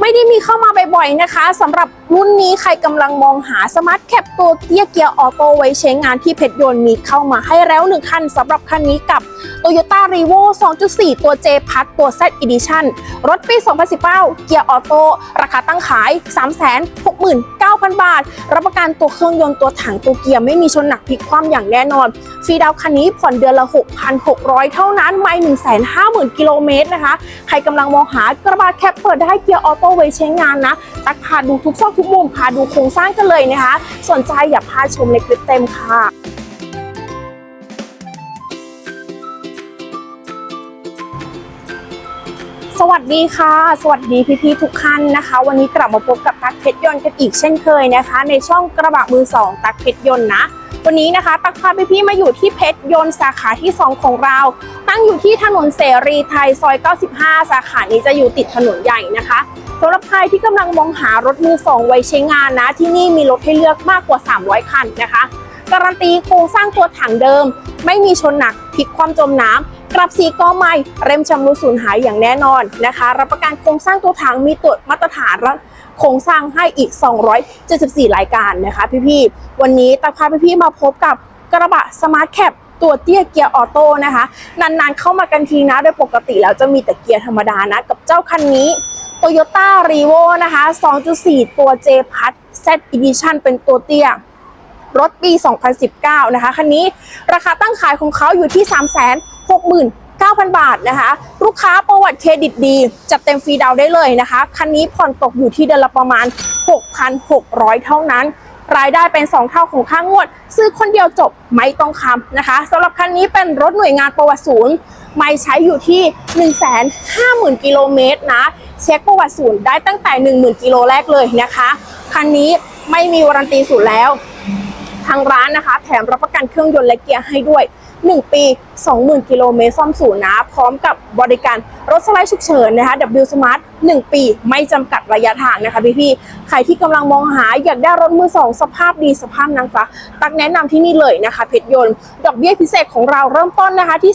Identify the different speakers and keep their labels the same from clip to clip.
Speaker 1: ไม่ได้มีเข้ามาบ่อยๆนะคะสำหรับ รุ่นนี้ใครกำลังมองหาสมาร์ทแคปตัวเตี้ยเกียร์ออโต้ไว้ใช้งานที่เพชรยนต์มีเข้ามาให้แล้วหนึ่งคันสำหรับคันนี้กับ Toyota r e v o 2.4 ตัว J พัดตัว Z Edition รถปี 2019 เกียร์ออโต้ราคาตั้งขาย 369,000 บาท รับประกันตัวเครื่องยนต์ตัวถังตัวเกียร์ไม่มีชนหนักพลิกคว่ำอย่างแน่นอน ฟรีดาวน์คันนี้ผ่อนเดือนละ 6,600 เท่านั้นไม่150,000 กิโลเมตรนะคะ ใครกำลังมองหากระบะแคปเปิดได้เกียร์ออโต้ไว้ใช้งานนะตักพาดูทุกซอกทุกุกมุมพาดูโครงสร้างกันเลยนะคะ สนใจอย่าพลาดชมในคลิปเต็มค่ะสวัสดีค่ะ สวัสดีพี่ๆทุกท่านนะคะ วันนี้กลับมาพบกับตักเพชรยนต์กันอีกเช่นเคยนะคะ ในช่องกระบะมือสองตักเพชรยนต์นะ วันนี้นะคะ ตักพาพี่ๆมาอยู่ที่เพชรยนต์สาขาที่ 2 ของเรา ตั้งอยู่ที่ถนนเสรีไทยซอย 95 สาขานี้จะอยู่ติดถนนใหญ่นะคะ สำหรับใครที่กำลังมองหารถมือสองไว้ใช้งานนะ ที่นี่มีรถให้เลือกมากกว่า 300 คันนะคะ การันตีโครงสร้างตัวถังเดิม ไม่มีชนหนักพลิกความจมน้ำกลับสีก็ไม่เร็มชำรุดสูญหายอย่างแน่นอนนะคะ รับประกันโครงสร้างตัวถังมีตรวจมาตรฐานและโครงสร้างให้อีก 274 รายการนะคะพี่ๆวันนี้ตักพาพี่ๆมาพบกับกระบะสมาร์ทแคปตัวเตี้ยเกียร์ออโต้นะคะ นานๆเข้ามากันทีนะ โดยปกติแล้วจะมีแต่เกียร์ธรรมดานะ กับเจ้าคันนี้ Toyota r e v o นะคะ 2.4 ตัว J พัด Z Edition เป็นตัวเตี้ย รถปี 2019 นะคะ คันนี้ราคาตั้งขายของเขาอยู่ที่ 369,000 บาทนะคะ ลูกค้าประวัติเครดิตดี จัดเต็มฟรีดาวได้เลยนะคะ คันนี้ผ่อนตกอยู่ที่เดือนละประมาณ 6,600 เท่านั้นรายได้เป็น 2 เท่าของค่างวด ซื้อคนเดียวจบไม่ต้องค้ำนะคะสำหรับคันนี้เป็นรถหน่วยงานประวัติศูนย์ ไม่ใช้อยู่ที่ 150,000 กิโลเมตรนะ เช็คประวัติศูนย์ได้ตั้งแต่ 10,000กิโลแรกเลยนะคะ คันนี้ไม่มีวารันตีศูนย์แล้ว ทางร้านนะคะ แถมรับประกันเครื่องยนต์และเกียร์ให้ด้วย 1 ปี 20,000 กิโลเมตรซ่อมศูนย์นะ พร้อมกับบริการรถสไลด์ฉุกเฉินนะคะ W Smart 1 ปีไม่จำกัดระยะทางนะคะพี่ๆใครที่กำลังมองหาอยากได้รถมือสองสภาพดีสภาพนางฟ้าตักแนะนำที่นี่เลยนะคะเพชรยนต์ดอกเบี้ยพิเศษของเราเริ่มต้นนะคะที่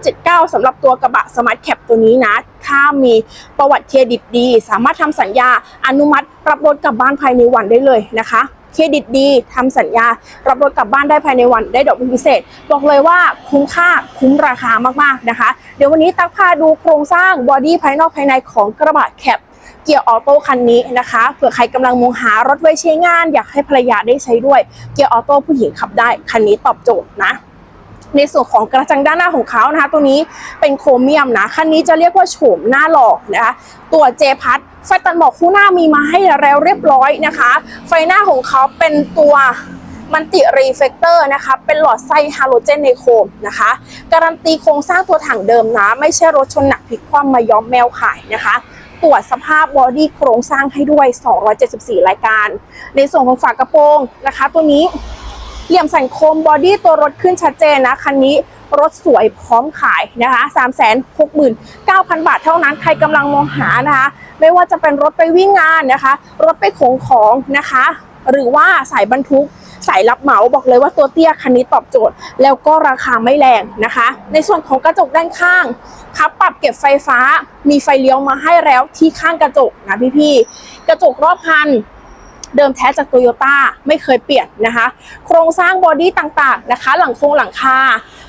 Speaker 1: 3.79สำหรับตัวกระบะสมาร์ทแคปตัวนี้นะถ้ามีประวัติเครดิตดี สามารถทำสัญญาอนุมัติรับรถกลับบ้านภายในวันได้เลยนะคะ เครดิตดีทำสัญญา รับรถกลับบ้านได้ภายในวันได้ดอกเบี้ยพิเศษ บอกเลยว่าคุ้มค่าคุ้มราคามากๆนะคะ เดี๋ยววันนี้ตักพาดูโครงสร้างบอดี้ภายนอกภายในของกระบะแคปเกียร์ออโต้คันนี้นะคะเผื่อใครกำลังมองหารถไว้ใช้งาน อยากให้ภรรยาได้ใช้ด้วย เกียร์ออโต้ผู้หญิงขับได้คันนี้ตอบโจทย์นะ ในส่วนของกระจังด้านหน้าของเขานะคะ ตัวนี้เป็นโครเมียมนะคันนี้จะเรียกว่าโฉมหน้าหล่อนะคะตัวเจพัดไฟตันบอกคู่หน้ามีมาให้แล้วเรียบร้อยนะคะ ไฟหน้าของเขาเป็นตัวมันติรีเฟกเตอร์นะคะ เป็นหลอดไส้ฮาโลเจนในโคมนะคะ การันตีโครงสร้างตัวถังเดิมนะ ไม่ใช่รถชนหนักพลิกคว่ำมาย้อมแมวขายนะคะ ตรวจสภาพบอดี้โครงสร้างให้ด้วย 274 รายการ ในส่วนของฝากระโปรงนะคะ ตัวนี้ เหลี่ยมสันโคมบอดี้ตัวรถขึ้นชัดเจนนะคันนี้รถสวยพร้อมขายนะคะ 369,000 บาทเท่านั้นใครกำลังมองหานะคะ ไม่ว่าจะเป็นรถไปวิ่งงานนะคะ รถไปขนของนะคะ หรือว่าสายบรรทุกสายรับเหมาบอกเลยว่าตัวเตี้ยคันนี้ตอบโจทย์ แล้วก็ราคาไม่แรงนะคะ ในส่วนของกระจกด้านข้างครับปรับเก็บไฟฟ้ามีไฟเลี้ยวมาให้แล้วที่ข้างกระจกนะพี่ๆกระจกรอบคัน เดิมแท้จากโตโยต้าไม่เคยเปลี่ยนนะคะ โครงสร้างบอดี้ต่างๆนะคะ หลังโครงหลังคา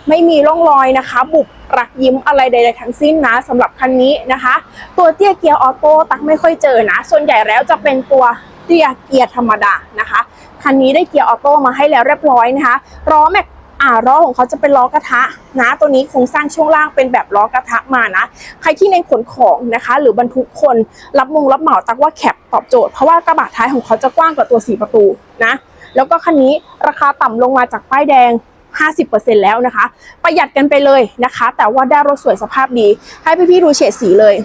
Speaker 1: ไม่มีร่องรอยนะคะ บุบรักยิ้มอะไรใดๆทั้งสิ้นนะสำหรับคันนี้นะคะ ตัวเตี้ยเกียร์ออโต้ตักไม่ค่อยเจอนะ ส่วนใหญ่แล้วจะเป็นตัวเตี้ยเกียร์ธรรมดานะคะคันนี้ได้เกียร์ออโต้มาให้แล้วเรียบร้อยนะคะล้อแม็ก อ่าล้อของเขาจะเป็นล้อกระทะนะ ตัวนี้โครงสร้างช่วงล่างเป็นแบบล้อกระทะมานะ ใครที่ในขนของนะคะ หรือบรรทุกคนรับมงรับเหมาตักว่าแคปตอบโจทย์เพราะว่ากระบะท้ายของเขาจะกว้างกว่าตัว4ประตูนะ แล้วก็คันนี้ราคาต่ำลงมาจากป้ายแดง 50%แล้วนะคะ ประหยัดกันไปเลยนะคะ แต่ว่าได้รถสวยสภาพดี ให้พี่ๆดูเฉดสีเลย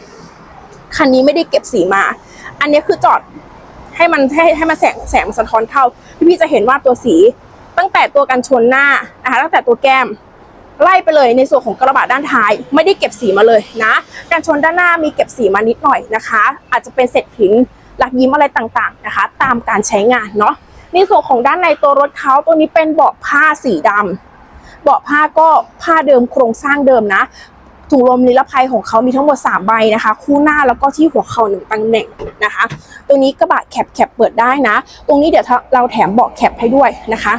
Speaker 1: คันนี้ไม่ได้เก็บสีมา อันนี้คือจอดให้มันให้ให้มันแสงแสงสะท้อนเข้า พี่ๆจะเห็นว่าตัวสี ตั้งแต่ตัวกันชนหน้านะคะตั้งแต่ตัวแก้มไล่ไปเลยในส่วนของกระบะด้านท้าย ไม่ได้เก็บสีมาเลยนะการชนด้านหน้ามีเก็บสีมานิดหน่อยนะคะ อาจจะเป็นเศษหินหลักยิ้มอะไรต่างๆนะคะ ตามการใช้งานเนาะในส่วนของด้านในตัวรถเขาตัวนี้เป็นเบาะผ้าสีดำเบาะผ้าก็ผ้าเดิมโครงสร้างเดิมนะถุงลมนิรภัยของเขามีทั้งหมด 3 ใบนะคะ คู่หน้าแล้วก็ที่หัวเข่าหนึ่งตำแหน่งนะคะตรงนี้กระบะแคปแคปเปิดได้นะ ตรงนี้เดี๋ยวเราแถมเบาะแคปให้ด้วยนะคะ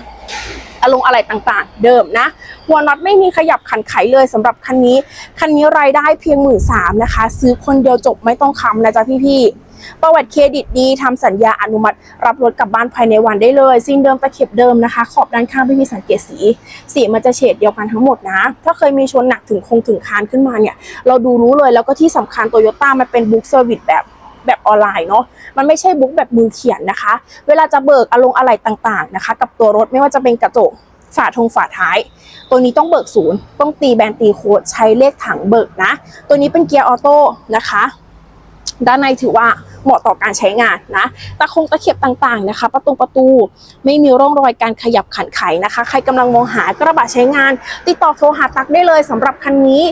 Speaker 1: อารมณ์อะไรต่างๆ เดิมนะ หัวน็อตไม่มีขยับขันไขเลยสำหรับคันนี้ คันนี้รายได้เพียงหมื่นสามนะคะ ซื้อคนเดียวจบไม่ต้องคำนะจ๊ะพี่ๆ ประวัติเครดิตดีทำสัญญาอนุมัติ รับรถกลับบ้านภายในวันได้เลยซินเดิมตะเข็บเดิมนะคะ ขอบด้านข้างไม่มีสังเกตสี สีมันจะเฉดเดียวกันทั้งหมดนะ ถ้าเคยมีชนหนักถึงคงถึงคานขึ้นมาเนี่ย เราดูรู้เลยแล้วก็ที่สำคัญโตโยต้ามันเป็นบุ๊กเซอร์วิสแบบแบบออนไลน์เนาะ มันไม่ใช่บุ๊กแบบมือเขียนนะคะ เวลาจะเบิกอารมณ์อะไรต่างๆนะคะ กับตัวรถไม่ว่าจะเป็นกระจกฝาทงฝาท้าย ตัวนี้ต้องเบิกศูนย์ ต้องตีแบนตีโค้ดใช้เลขถังเบิกนะ ตัวนี้เป็นเกียร์ออโต้นะคะ ด้านในถือว่าเหมาะต่อการใช้งานนะตะคงตะเข็บต่างๆนะคะ ประตูประตูไม่มีร่องรอยการขยับขันไขนะคะ ใครกำลังมองหากระบะใช้งาน ติดต่อโทรหาตักได้เลยสำหรับคันนี้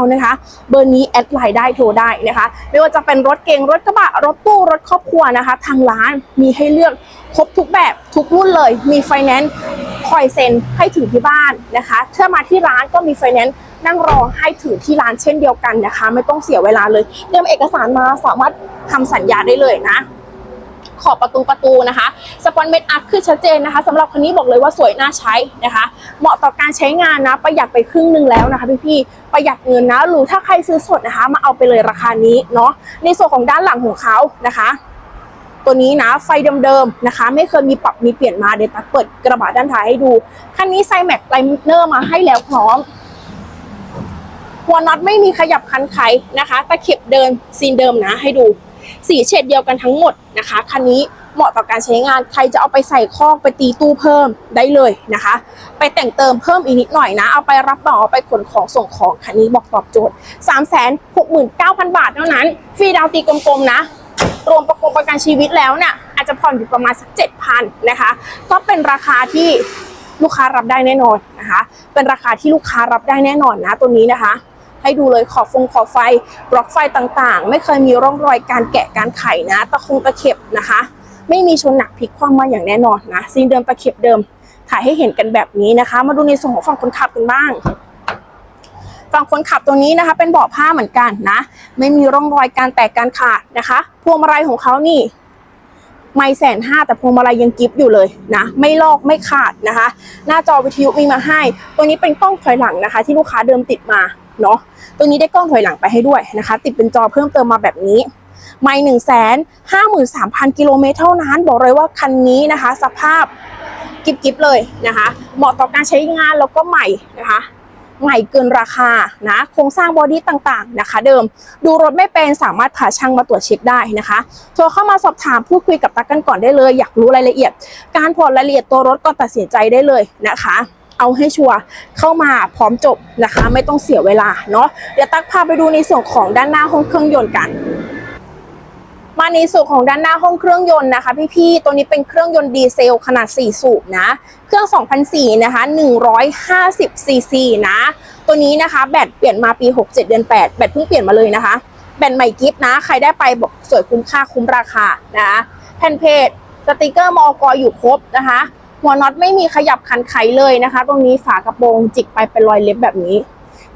Speaker 1: 065-916-9359 นะคะ เบอร์นี้แอดไลน์ได้โทรได้นะคะ ไม่ว่าจะเป็นรถเก๋งรถกระบะรถตู้รถครอบครัวนะคะ ทางร้านมีให้เลือกครบทุกแบบทุกรุ่นเลยมีไฟแนนซ์คอยเซ็นให้ถึงที่บ้านนะคะถ้ามาที่ร้านก็มีไฟแนนซ์ นั่งรอให้ถึงที่ร้านเช่นเดียวกันนะคะ ไม่ต้องเสียเวลาเลยเตรียมเอกสารมาสามารถทำสัญญาได้เลยนะ ขอบประตูประตูนะคะ สปอนเมดอัพขึ้นชัดเจนนะคะสำหรับคันนี้บอกเลยว่าสวยน่าใช้นะคะ เหมาะต่อการใช้งานนะ ประหยัดไปครึ่งหนึ่งแล้วนะคะพี่ๆประหยัดเงินนะหรือถ้าใครซื้อสดนะคะ มาเอาไปเลยราคานี้เนาะในส่วนของด้านหลังของเขานะคะตัวนี้นะไฟเดิมๆนะคะ ไม่เคยมีปรับมีเปลี่ยนมาเดี๋ยวตัดเปิดกระบะด้านท้ายให้ดู คันนี้ไซแม็กไลเนอร์มาให้แล้วพร้อม หัวน็อตไม่มีขยับคันไขนะคะตะเข็บเดินซีนเดิมนะให้ดูสีเฉดเดียวกันทั้งหมดนะคะคันนี้เหมาะต่อการใช้งานใครจะเอาไปใส่คอกไปตีตู้เพิ่มได้เลยนะคะ ไปแต่งเติมเพิ่มอีกนิดหน่อยนะ เอาไปรับต่อเอาไปขนของส่งของคันนี้บอกตอบโจทย์ 3 6 9 0 0 0 บาทเท่านั้น ฟรีดาวตีกลมๆนะ รวมประกงประกันชีวิตแล้วเนี่ยอาจจะผ่อนอยู่ประมาณสักเจ็ดพันนะคะ ก็เป็นราคาที่ลูกค้ารับได้แน่นอนนะคะ เป็นราคาที่ลูกค้ารับได้แน่นอนนะตัวนี้นะคะ ให้ดูเลยขอบฟงขอบไฟบล็อกไฟต่างๆ ไม่เคยมีร่องรอยการแกะการไขนะ ตะคงตะเข็บนะคะ ไม่มีชนหนักพลิกคว่ำมาอย่างแน่นอนนะซีนเดิมตะเข็บเดิมถ่ายให้เห็นกันแบบนี้นะคะ มาดูในส่วนของฝั่งคนขับกันบ้างฝั่งคนขับตัวนี้นะคะเป็นเบาะผ้าเหมือนกันนะ ไม่มีร่องรอยการแตกการขาดนะคะ พวงมาลัยของเขานี่ ไม่แสนห้าแต่พวงมาลัยยังกิฟอยู่เลยนะ ไม่ลอกไม่ขาดนะคะ หน้าจอวิทยุมีมาให้ ตัวนี้เป็นกล้องถอยหลังนะคะ ที่ลูกค้าเดิมติดมา เนาะตัวนี้ได้กล้องถอยหลังไปให้ด้วยนะคะ ติดเป็นจอเพิ่มเติมมาแบบนี้ไม่หนึ่งแสนห้าหมื่นสามพันกิโลเมตรเท่านั้น บอกเลยว่าคันนี้นะคะ สภาพกิบกิบเลยนะคะ เหมาะต่อการใช้งานแล้วก็ใหม่นะคะใหม่เกินราคานะ โครงสร้างบอดี้ต่างๆนะคะ เดิม ดูรถไม่เป็นสามารถพาช่างมาตรวจเช็คได้นะคะ โทรเข้ามาสอบถามพูดคุยกับตักกันก่อนได้เลย อยากรู้รายละเอียด การผ่อนรายละเอียดตัวรถก็ตัดสินใจได้เลยนะคะ เอาให้ชัวร์เข้ามาพร้อมจบนะคะ ไม่ต้องเสียเวลาเนาะเดี๋ยวตักพาไปดูในส่วนของด้านหน้าห้องเครื่องยนต์กันมาในส่วนของด้านหน้าห้องเครื่องยนต์นะคะพี่ๆ ตัวนี้เป็นเครื่องยนต์ดีเซลขนาด 4 สูบนะ เครื่อง 2004 นะคะ 150 ซีซีนะ ตัวนี้นะคะแบตเปลี่ยนมาปี 67 เดือน 8 แบตเพิ่งเปลี่ยนมาเลยนะคะ แบตใหม่กิฟต์นะ ใครได้ไปบอกสวยคุ้มค่าคุ้มราคานะ แผ่นเพจสติกเกอร์มอกอยู่ครบนะคะ หัวน็อตไม่มีขยับคันไขเลยนะคะ ตรงนี้ฝากระโปรงจิกไปเป็นรอยเล็บแบบนี้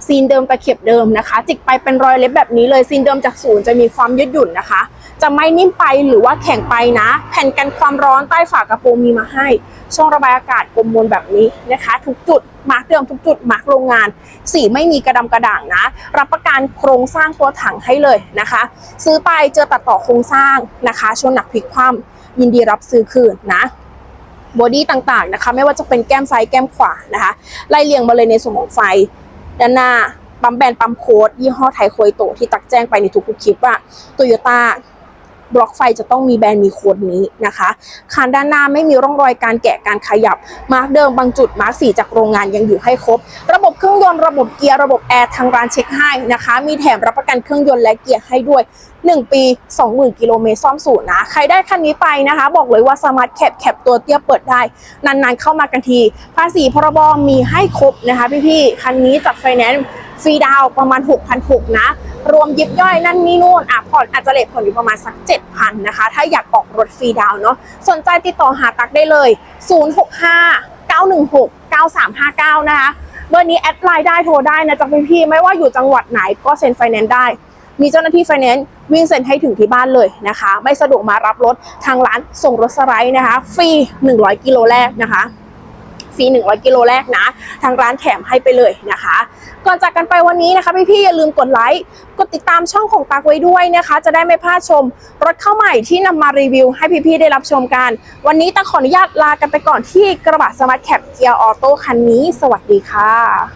Speaker 1: ซีนเดิมตะเข็บเดิมนะคะ จิกไปเป็นรอยเล็บแบบนี้เลยซีนเดิมจากศูนย์จะมีความยืดหยุ่นนะคะ จะไม่นิ่มไปหรือว่าแข็งไปนะ แผ่นกันความร้อนใต้ฝากระโปรงมีมาให้ ช่องระบายอากาศกลมมนแบบนี้นะคะ ทุกจุดมาร์กเดิมทุกจุดมาร์กโรงงาน สีไม่มีกระดำกระด่างนะ รับประกันโครงสร้างตัวถังให้เลยนะคะ ซื้อไปเจอตัดต่อโครงสร้างนะคะชนหนักพลิกคว่ำยินดีรับซื้อคืนนะ บอดี้ต่างๆนะคะ ไม่ว่าจะเป็นแก้มซ้ายแก้มขวานะคะ ไล่เรียงมาเลยในส่วนของไฟ ด้านหน้าปั๊มแบนปั๊มโค้ดยี่ห้อไทยโคยโตที่ตักแจ้งไปในทุกๆคลิปว่าโตโยต้าบล็อกไฟจะต้องมีแบรนด์มีโค้ดนี้นะคะคานด้านหน้าไม่มีร่องรอยการแกะการขยับ มาร์กเดิมบางจุดมาร์กสีจากโรงงานยังอยู่ให้ครบ ระบบเครื่องยนต์ระบบเกียร์ระบบแอร์ทางร้านเช็คให้นะคะ มีแถมรับประกันเครื่องยนต์และเกียร์ให้ด้วย 1 ปี 20,000 กิโลเมตรซ่อมสูตรนะ ใครได้คันนี้ไปนะคะ บอกเลยว่าสมาร์ทแคปแคปตัวเตี้ยเปิดได้ นานๆเข้ามากันที ภาษีพรบมีให้ครบนะคะพี่ๆ คันนี้จัดไฟแนนซ์ฟรีดาวประมาณ 6,600 นะ รวมยิบย่อยนั่นนี่นู่นอะผ่อนอาจจะเลทผ่อนอยู่ประมาณสัก 7,000 นะคะ ถ้าอยากออกรถฟรีดาวเนาะสนใจติดต่อหาตักได้เลย 065 916 9359 นะคะเบอร์นี้แอดไลน์ได้โทรได้นะจ๊ะพี่ๆไม่ว่าอยู่จังหวัดไหนก็เซ็นไฟแนนซ์ได้ มีเจ้าหน้าที่ไฟแนนซ์วิ่งเซ็นให้ถึงที่บ้านเลยนะคะ ไม่สะดวกมารับรถทางร้านส่งรถสไลด์นะคะ ฟรี 100 กิโลแรกนะคะฟรี 100 กิโลแรกนะ ทางร้านแถมให้ไปเลยนะคะ ก่อนจากกันไปวันนี้นะคะพี่ๆอย่าลืมกดไลค์ กดติดตามช่องของตักไว้ด้วยนะคะ จะได้ไม่พลาดชม รถเข้าใหม่ที่นำมารีวิวให้พี่ๆได้รับชมกัน วันนี้ตักขออนุญาตลากันไปก่อนที่กระบะสมาร์ทแคปเกียร์ออโต้คันนี้ สวัสดีค่ะ